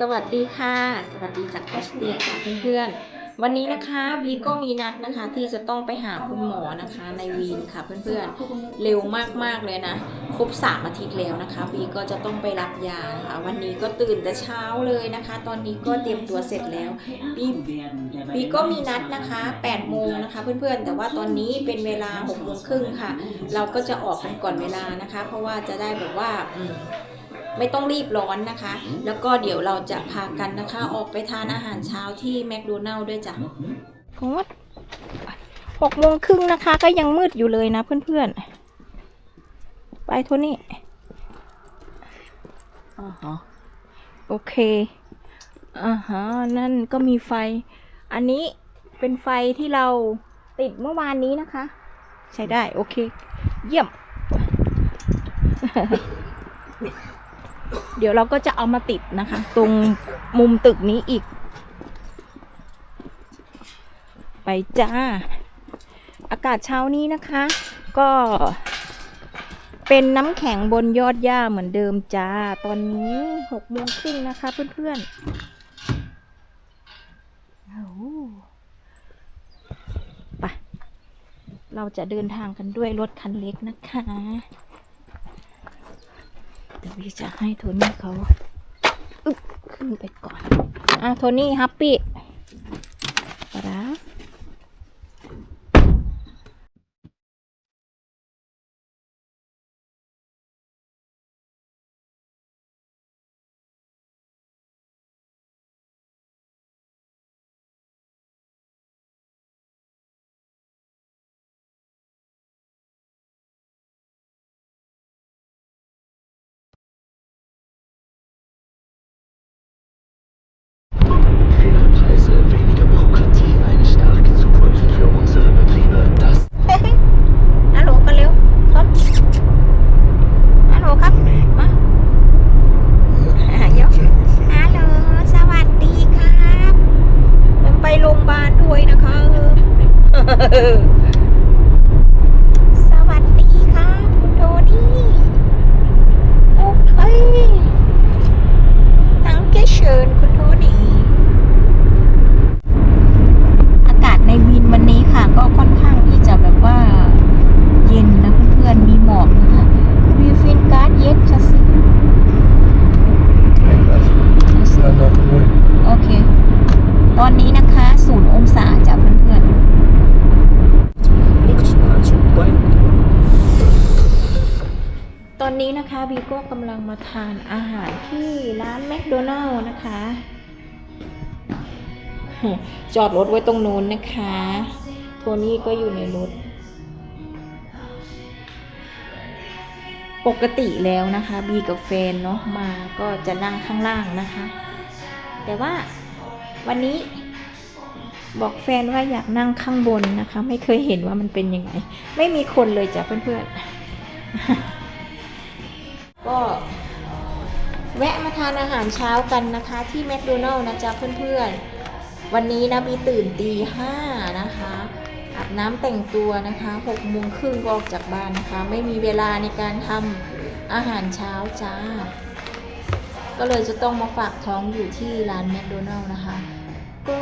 สวัสดีค่ะ สวัสดีจากออสเตียค่ะเพื่อนๆ วันนี้นะคะบีก็มีนัดนะคะ ที่จะต้องไปหาคุณหมอนะคะในวีนค่ะเพื่อนๆ เร็วมากๆเลยนะ ครบสามอาทิตย์แล้วนะคะบีก็จะต้องไปรับยานะคะ วันนี้ก็ตื่นแต่เช้าเลยนะคะ ตอนนี้ก็เตรียมตัวเสร็จแล้วบีบีก็มีนัดนะคะ8โมงนะคะ เพื่อนๆ แต่ว่าตอนนี้เป็นเวลา6โมงครึ่งค่ะ เราก็จะออกกันก่อนเวลานะคะ เพราะว่าจะได้แบบว่า ไม่ต้องรีบร้อนนะคะ แล้วก็เดี๋ยวเราจะพากันนะคะ ออกไปทานอาหารเช้าที่แมคโดนัลล์ด้วยจ้ะโคตรหกโมงครึ่งนะคะ ก็ยังมืดอยู่เลยนะเพื่อนๆ ไปโทนี่อ่าฮะโอเคอ่าฮะนั่นก็มีไฟ อันนี้เป็นไฟที่เราติดเมื่อวานนี้นะคะ ใช้ได้ โอเค เยี่ยม เดี๋ยวเราก็จะเอามาติดนะคะ ตรงมุมตึกนี้อีก ไปจ้า อากาศเช้านี้นะคะ ก็เป็นน้ำแข็งบนยอดหญ้าเหมือนเดิมจ้า ตอนนี้หกโมงครึ่งนะคะเพื่อนๆโอ้โหไปเราจะเดินทางกันด้วยรถคันเล็กนะคะ เดี๋ยวพี่จะให้โทนี่เขาขึ้นไปก่อน อะโทนี่ฮัปปี้ะดาฮัลโหลกันเร็วครับฮัลโหลครับ มาเดี๋ยวฮัลโหล สวัสดีครับผมไปโรงพยาบาลด้วยนะครับ สวัสดีครับ คุณโทนี่ โอเค Danke schön คุณโทนี่ อากาศในวินวันนี้ค่ะ ก็ค่อนข้างที่จะแบบว่า เย็นนะเพื่อนๆ มีหมอกนะคะวีฟินการ์ดเย็ดจะสิ Ja, noch null. โอเค ตอนนี้นะคะศูนย์องศาจ้ะเพื่อนๆ ตอ นะคะบีก็กำลังมาทานอาหารที่ร้านแมคโดนัลล์นะคะ จอดรถไว้ตรงนู้นนะคะ โทนี่ก็อยู่ในรถ ปกติแล้วนะคะ บีกับแฟนเนาะมาก็จะนั่งข้างล่างนะคะ แต่ว่าวันนี้บอกแฟนว่าอยากนั่งข้างบนนะคะ ไม่เคยเห็นว่ามันเป็นยังไง ไม่มีคนเลยจ้ะเพื่อนๆ ก็แวะมาทานอาหารเช้ากันนะคะ ที่แมคโดนัลล์นะจ๊ะเพื่อนๆ วันนี้นะบีตื่นตีห้านะคะอาบน้ำแต่งตัวนะคะหกโมงครึ่งก็ออกจากบ้านนะคะ ไม่มีเวลาในการทำอาหารเช้าจ้า ก็เลยจะต้องมาฝากท้องอยู่ที่ร้านแมคโดนัลล์นะคะ ก็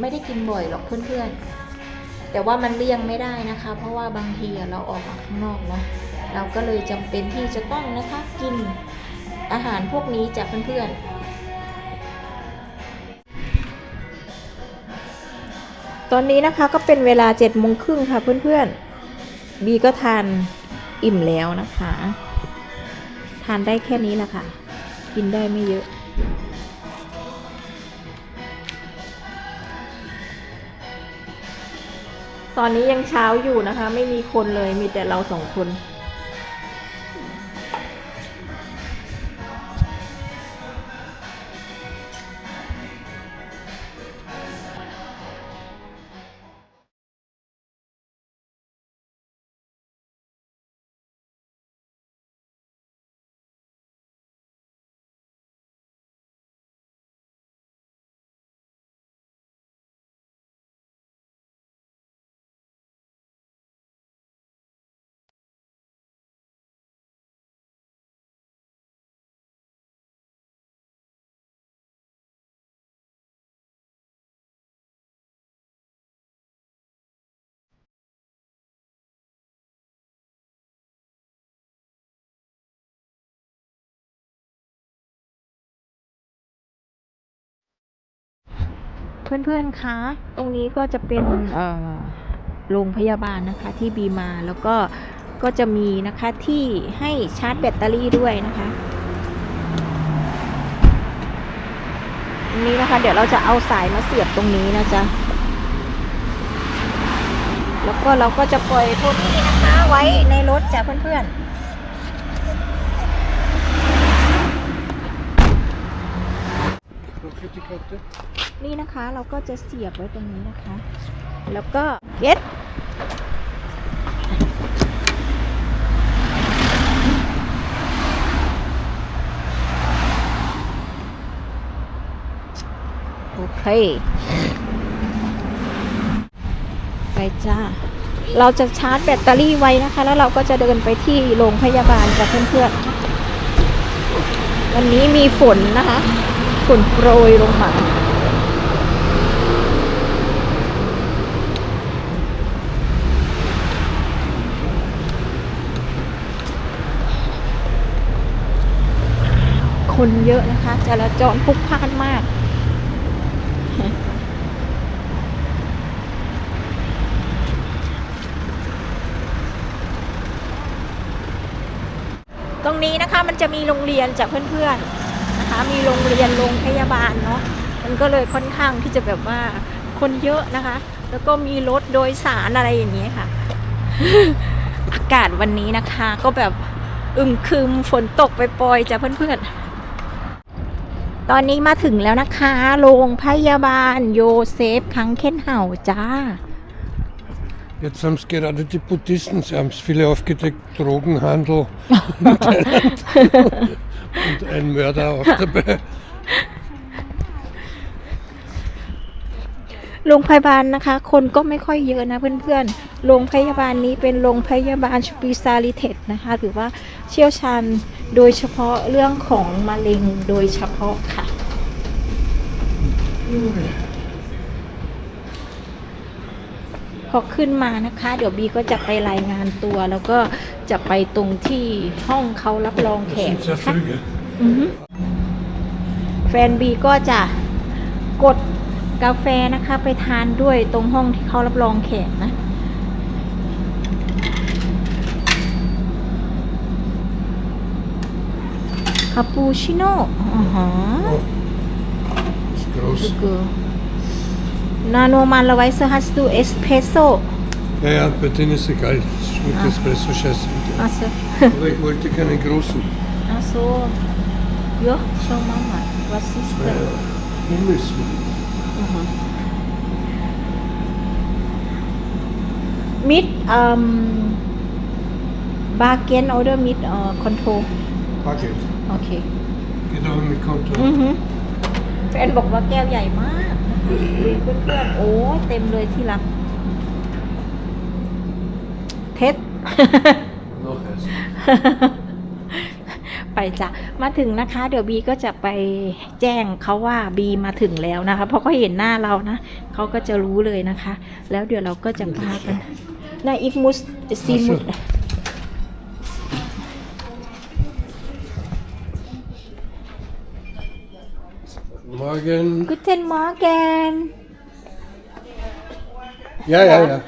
ไม่ได้กินบ่อยหรอกเพื่อนๆ แต่ว่ามันเลี่ยงไม่ได้นะคะ เพราะว่าบางทีเราออกมาข้างนอกเนาะ เราก็เลยจำเป็นที่จะต้องนะคะกินอาหารพวกนี้จากเพื่อนๆ ตอนนี้นะคะก็เป็นเวลาเจ็ดโมงครึ่งค่ะเพื่อนๆ บีก็ทานอิ่มแล้วนะคะ ทานได้แค่นี้แหละค่ะ กินได้ไม่เยอะตอนนี้ยังเช้าอยู่นะคะ ไม่มีคนเลยมีแต่เราสองคน เพื่อนๆ คะ ตรงนี้ก็จะเป็นเอ่อโรงพยาบาลนะคะที่บีมาแล้วก็ก็จะมีนะคะที่ให้ชาร์จแบตเตอรี่ด้วยนะคะตรงนี้นะคะ เดี๋ยวเราจะเอาสายมาเสียบตรงนี้นะจ๊ะ แล้วก็เราก็จะปล่อยโทนี่นะคะ ไว้ในรถจ้ะเพื่อนๆ นี่นะคะเราก็จะเสียบไว้ตรงนี้นะคะ แล้วก็เก็ตโอเค ไปจ้า เราจะชาร์จแบตเตอรี่ไว้นะคะ แล้วเราก็จะเดินไปที่โรงพยาบาลกับเพื่อนๆวันนี้มีฝนนะคะ ฝนโปรยลงมาคนเยอะนะคะจราจรพลุกพล่านมาก ตรงนี้นะคะมันจะมีโรงเรียนจากเพื่อนๆ มีโรงเรียนโรงพยาบาลเนาะมันก็เลยค่อนข้างที่จะแบบว่าคนเยอะนะคะ แล้วก็มีรถโดยสารอะไรอย่างเงี้ยค่ะ อากาศวันนี้นะคะ ก็แบบอึมครึมฝนตกไปปล่อยๆจ้ะเพื่อนๆ ตอนนี้มาถึงแล้วนะคะ โรงพยาบาลโยเซฟคังเคนเห่าจ้า Jetzt haben es gerade die Buddhisten, sie haben es viele aufgedeckt, Drogenhandel und, ein Mörder auch dabei. โรงพยาบาลนะคะ คนก็ไม่ค่อยเยอะนะเพื่อนๆ โรงพยาบาลนี้เป็นโรงพยาบาลสปีซาลิเทตนะคะ หรือว่าเชี่ยวชาญโดยเฉพาะเรื่องของมะเร็งโดยเฉพาะค่ะ พอขึ้นมานะคะ เดี๋ยวบีก็จะไปรายงานตัว แล้วก็จะไปตรงที่ห้องเขารับรองแข Das ก sind sehr นะคะ früh, gell? อือฮึแฟนบีก็จะกดกาแฟนะคะ ไปทานด้วยตรงห้องที่เขารับรองแขกนะคาปูชิโน่อ๋อฮะ Das ist groß. กูนาโนมันละไว้เซอร์ฮัสตูเอสเพรสโซ Ja, ja, bei denen ist egal. Das schmeckt Espresso scheiße. อาโซ Aber ich wollte keinen großen. อาโซเยอะโชมามาวัซิสเตอร์ Ummessen. mit um bargain order mit uh, control Bargeld. โอเค Geht aber mit Konto. อือฮึแฟนบอกว่าแก้วใหญ่มากดู เพื่อนๆโอ้ยเต็มเลยที่รัก เท็ด Noch eins. ไปจ้ะ มาถึงนะคะ เดี๋ยวบีก็จะไปแจ้งเขาว่าบีมาถึงแล้วนะคะ เพราะเขาเห็นหน้าเรานะ เขาก็จะรู้เลยนะคะ แล้วเดี๋ยวเราก็จะพากันนาอิฟมุสซีมุส Morgen. กุเทนมอร์แกน Ja, ja, ja.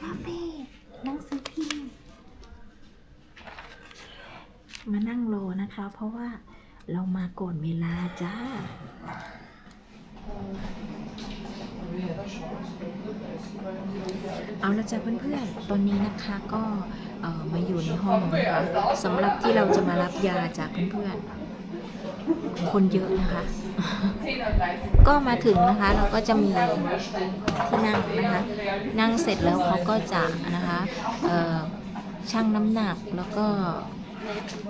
กาแฟหนังสือพิมพ์มานั่งรอนะคะ เพราะว่าเรามาก่อนเวลาจ้า เอาละจ้ะเพื่อนๆ ตอนนี้นะคะก็เอ่อมาอยู่ในห้องนะคะสำหรับที่เราจะมารับยาจากเพื่อนๆ คนเยอะนะคะ ก็มาถึงนะคะเราก็จะมีที่นั่งนะคะ นั่งเสร็จแล้วเขาก็จะนะคะเอ่อชั่งน้ำหนักแล้วก็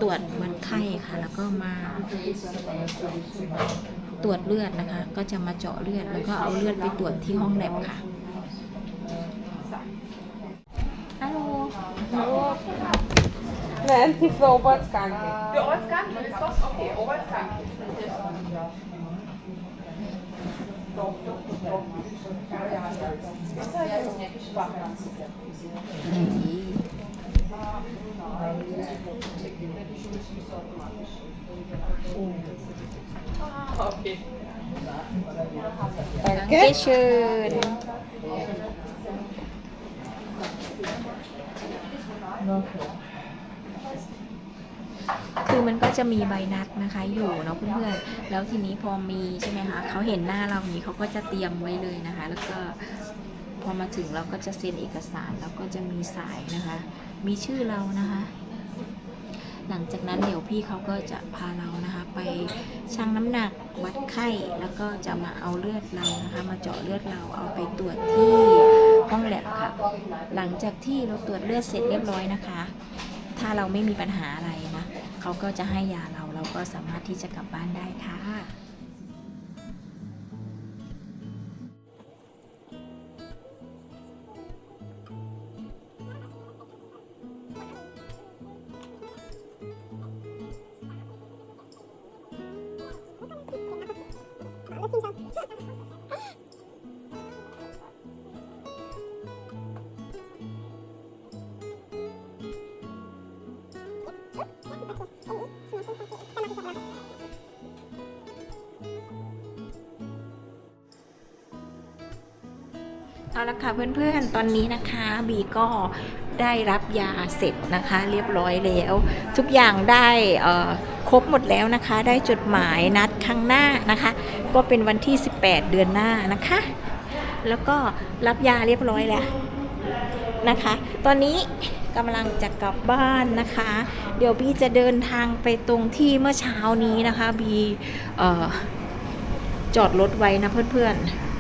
ตรวจวัดไข้ค่ะ แล้วก็มาตรวจเลือดนะคะ ก็จะมาเจาะเลือดแล้วก็เอาเลือดไปตรวจที่ห้องแลบค่ะ chętni w obłackanki. Do obłackanki? To jest to? Okej, okay, obłackanki. Okay. Dankeschön. Okay. คือมันก็จะมีใบนัดนะคะอยู่เนาะเพื่อนๆ แล้วทีนี้พอมีใช่ไหมคะเขาเห็นหน้าเรานี้เขาก็จะเตรียมไว้เลยนะคะ แล้วก็พอมาถึงเราก็จะเซ็นเอกสารแล้วก็จะมีสายนะคะ มีชื่อเรานะคะ หลังจากนั้นเดี๋ยวพี่เขาก็จะพาเรานะคะ ไปชั่งน้ำหนักวัดไข้แล้วก็จะมาเอาเลือดเรานะคะ มาเจาะเลือดเราเอาไปตรวจที่ห้องแลบค่ะ หลังจากที่เราตรวจเลือดเสร็จเรียบร้อยนะคะ ถ้าเราไม่มีปัญหาอะไร เขาก็จะให้ยาเราเราก็สามารถที่จะกลับบ้านได้ค่ะ เอาละค่ะเพื่อนๆ ตอนนี้นะคะบีก็ได้รับยาเสร็จนะคะเรียบร้อยแล้ว ทุกอย่างได้ครบหมดแล้วนะคะ ได้จดหมายนัดครั้งหน้านะคะ ก็เป็นวันที่ 18 เดือนหน้านะคะ แล้วก็รับยาเรียบร้อยแล้วนะคะ ตอนนี้กำลังจะกลับบ้านนะคะ เดี๋ยวบีจะเดินทางไปตรงที่เมื่อเช้านี้นะคะบีจอดรถไว้นะเพื่อนๆ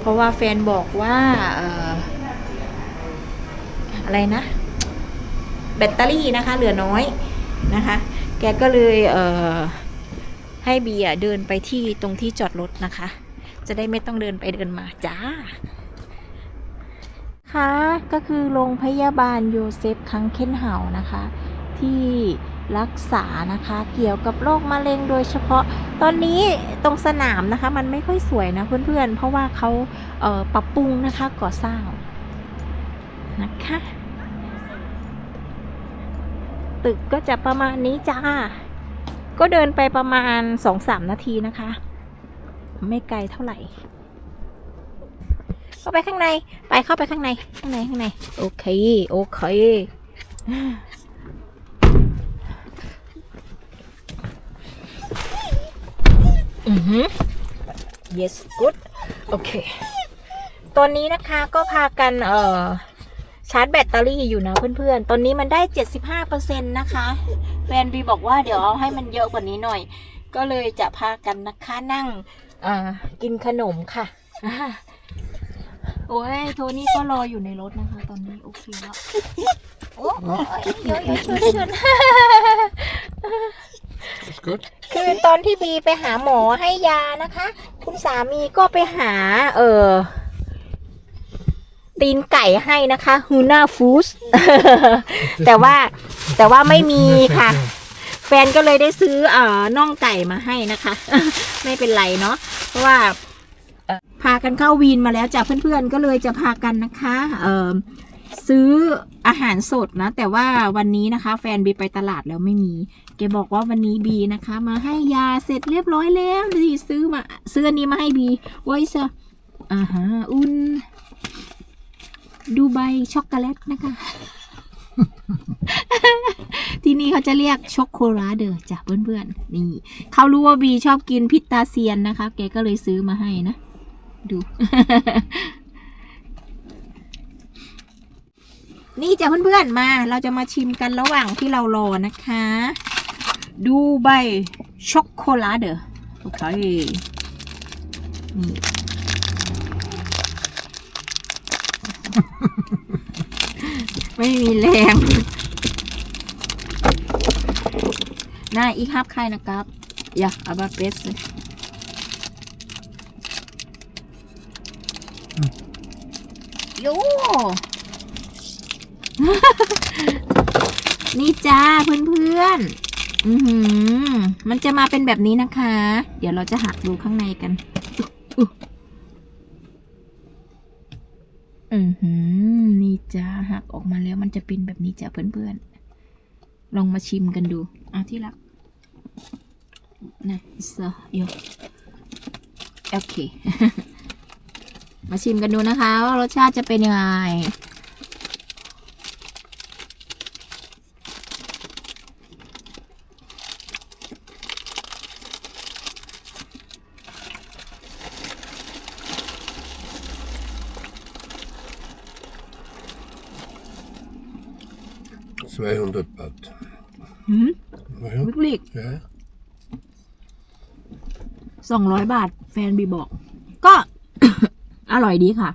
เพราะว่าแฟนบอกว่าอะไรนะ แบตเตอรี่นะคะ เหลือน้อยนะคะ แกก็เลยเให้เบียเดินไปที่ตรงที่จอดรถนะคะ จะได้ไม่ต้องเดินไปเดินมาจ้าค่ะก็คือโรงพยาบาลโยเซฟคังเคนเฮานะคะ ที่ รักษานะคะ เกี่ยวกับโรคมะเร็งโดยเฉพาะ ตอนนี้ตรงสนามนะคะ มันไม่ค่อยสวยนะเพื่อนๆ เพราะว่าเขาเปรับปรุงนะคะก่อสร้างนะคะ ตึกก็จะประมาณนี้จ้า ก็เดินไปประมาณ2-3นาทีนะคะ ไม่ไกลเท่าไหร่เข้าไปข้างใน ไปเข้าไปข้างใน ข้างใน ข้างใน โอเค โอเค อือหือ yes good โอเคตอนนี้นะคะก็พากันเอ่อชาร์จแบตเตอรี่อยู่นะเพื่อนๆ ตอนนี้มันได้ 75%นะคะแฟนบีบอกว่าเดี๋ยวเอาให้มันเยอะกว่านี้หน่อย ก็เลยจะพากันนะคะนั่งเอ่อกินขนมค่ะ โอ้ยโทนี่ก็รออยู่ในรถนะคะ ตอนนี้ โอเคแล้ว โอ้ยเยอะๆชวนชวน Ist gut. คือตอนที่บีไปหาหมอให้ยานะคะ คุณสามีก็ไปหา เออตีนไก่ให้นะคะฮูน่าฟูสแต่ว่าแต่ว่าไม่มีค่ะ แฟนก็เลยได้ซื้อเอ่อน่องไก่มาให้นะคะ ไม่เป็นไรเนาะเพราะว่าพากันเข้าวีนมาแล้วจากเพื่อนๆก็เลยจะพากันนะคะ เออซื้ออาหารสดนะ แต่ว่าวันนี้นะคะ แฟนบีไปตลาดแล้วไม่มี แกบอกว่าวันนี้บีนะคะ มาให้ยาเสร็จเรียบร้อยแล้วดีซื้อมาซื้ออันนี้มาให้บีไว้ซะอ่าฮะอุ่นดูใบช็อกโกแลตนะคะ ที่นี่เขาจะเรียกช็อกโกแลตเดอจ้ะเพื่อนๆนี่เขารู้ว่าบีชอบกินพิตตาเซียนนะคะ แกก็เลยซื้อมาให้นะ ดู นี่จ้ะเพื่อนๆมา เราจะมาชิมกันระหว่างที่เรารอนะคะ ดูใบช็อกโกแลตเดอโอเคนี่ไม่มีแรงน่าอีกฮับใครนะครับ อย่าอาบาเปสโยนี่จ้าเพื่อนๆ อือหือ มันจะมาเป็นแบบนี้นะคะ เดี๋ยวเราจะหักดูข้างในกัน อือหือ นี่จ้าหักออกมาแล้วมันจะเป็นแบบนี้จ้าเพื่อนๆ ลองมาชิมกันดู เอาที่รักนะอิสระโยโอเค มาชิมกันดูนะคะว่ารสชาติจะเป็นยังไง 200 Baht. Mhm. Naja, วิกฤต ja. สองร้อยบาท แฟนบีบอก ก็ อร่อยดีค่ะ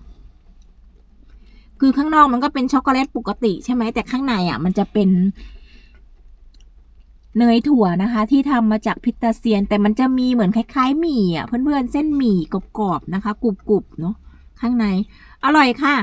คือข้างนอกมันก็เป็นช็อกโกแลตปกติใช่ไหมแต่ข้างในอะ มันจะเป็น เนยถั่วนะคะ ที่ทำมาจากพิสตาเซียน แต่มันจะมีเหมือนคล้ายๆหมี่อะเพื่อนๆเส้นหมี่กรอบๆนะคะกรุบๆเนาะข้างใน อร่อยค่ะ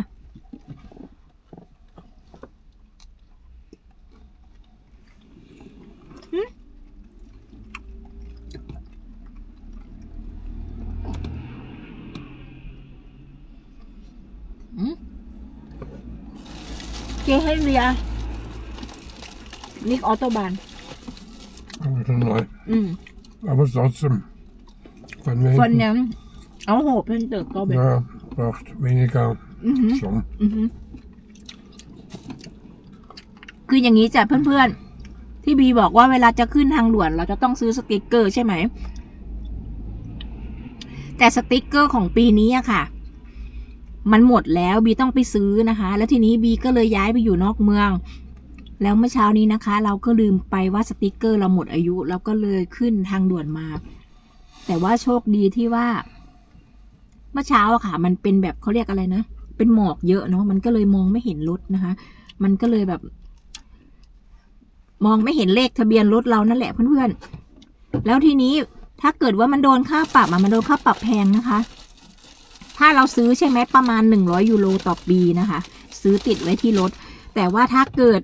เกให้เรียนิกออโตบาน Aber schon neu. อืม Aber trotzdem. Von คน wegen, ยังเอาโหเพิ่นเติบก็แบบ ja, braucht weniger Schwamm. อือฮึคืออย่างนี้จ้ะเพื่อนๆ ที่บีบอกว่าเวลาจะขึ้นทางด่วน เราจะต้องซื้อสติกเกอร์ใช่ไหม แต่สติกเกอร์ของปีนี้อะค่ะ มันหมดแล้วบีต้องไปซื้อนะคะ แล้วทีนี้บีก็เลยย้ายไปอยู่นอกเมือง แล้วเมื่อเช้านี้นะคะ เราก็ลืมไปว่าสติกเกอร์เราหมดอายุเราก็เลยขึ้นทางด่วนมา แต่ว่าโชคดีที่ว่า เมื่อเช้าอะค่ะ มันเป็นแบบเขาเรียกอะไรนะเป็นหมอกเยอะเนาะมันก็เลยมองไม่เห็นรถนะคะ มันก็เลยแบบ มองไม่เห็นเลขทะเบียนรถเรานั่นแหละเพื่อนๆแล้วทีนี้ถ้าเกิดว่ามันโดนค่าปรับอะมันโดนค่าปรับแพงนะคะ ถ้าเราซื้อใช่ไหมประมาณหนึ่งร้อยยูโรต่อปีนะคะ ซื้อติดไว้ที่รถ แต่ว่าถ้าเกิด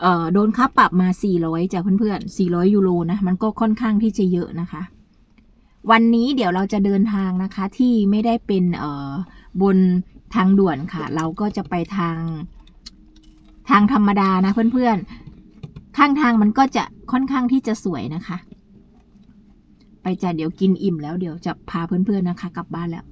เอ่อโดนค่าปรับมาสี่ร้อยจ้ะเพื่อนๆสี่ร้อยยูโรนะ มันก็ค่อนข้างที่จะเยอะนะคะ วันนี้เดี๋ยวเราจะเดินทางนะคะที่ไม่ได้เป็นเอ่อบนทางด่วนค่ะ เราก็จะไปทางทางธรรมดานะเพื่อนๆ ข้างทางมันก็จะค่อนข้างที่จะสวยนะคะ ไปจ้ะเดี๋ยวกินอิ่มแล้วเดี๋ยวจะพาเพื่อนๆนะคะ กลับบ้านแล้ว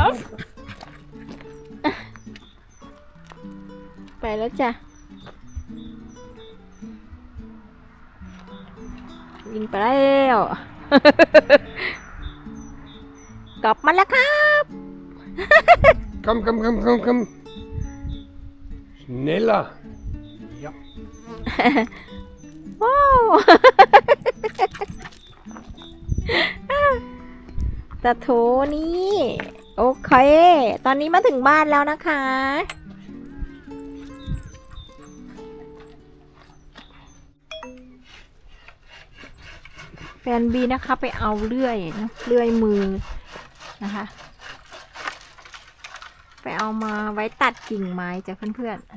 รถไปแล้วจ้ะ ยิงไปแล้ว กลับมาแล้วครับ Komm, komm, komm, komm, komm. Schneller. Ja. ตะโถนี่ โอเค ตอนนี้มาถึงบ้านแล้วนะคะ แฟนบีนะคะไปเอาเลื่อยนะเลื่อยมือนะคะ ไปเอามาไว้ตัดกิ่งไม้จ้ะเพื่อนๆ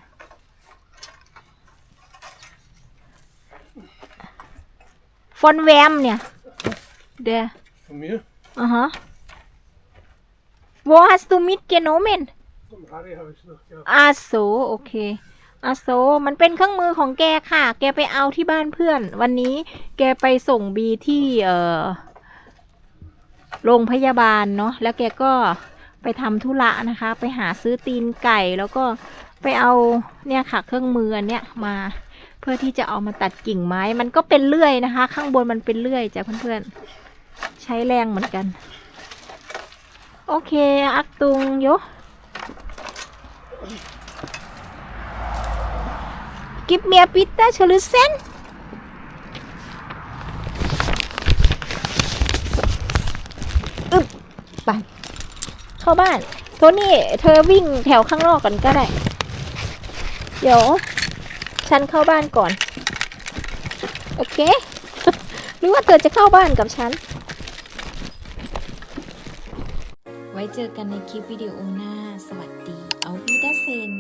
ฟอนแวมเนี่ยเดี๋ยว Von mir? Aha. Wo hast du mitgenommen? Vom Harry habe ich noch gehabt. อาโซโอเคอาโซ มันเป็นเครื่องมือของแกค่ะ แกไปเอาที่บ้านเพื่อน วันนี้แกไปส่งบีที่เอ่อโรงพยาบาลเนาะ แล้วแกก็ไปทำธุระนะคะ ไปหาซื้อตีนไก่ แล้วก็ไปเอาเนี่ยค่ะ เครื่องมืออันเนี้ยมา เพื่อที่จะเอามาตัดกิ่งไม้ มันก็เป็นเลื่อยนะคะ ข้างบนมันเป็นเลื่อยจ้ะเพื่อนๆ ใช้แรงเหมือนกัน โอเค อักตุงโย Gib mir bitte Schlüssel. อึบไปเข้าบ้าน โทนี่ เธอวิ่งแถวข้างนอกก่อนก็ได้ เดี๋ยว ฉันเข้าบ้านก่อน โอเค หรือว่าเธอจะเข้าบ้านกับฉัน ไว้เจอกันในคลิปวิดีโอหน้า สวัสดี เอาวิดาเซน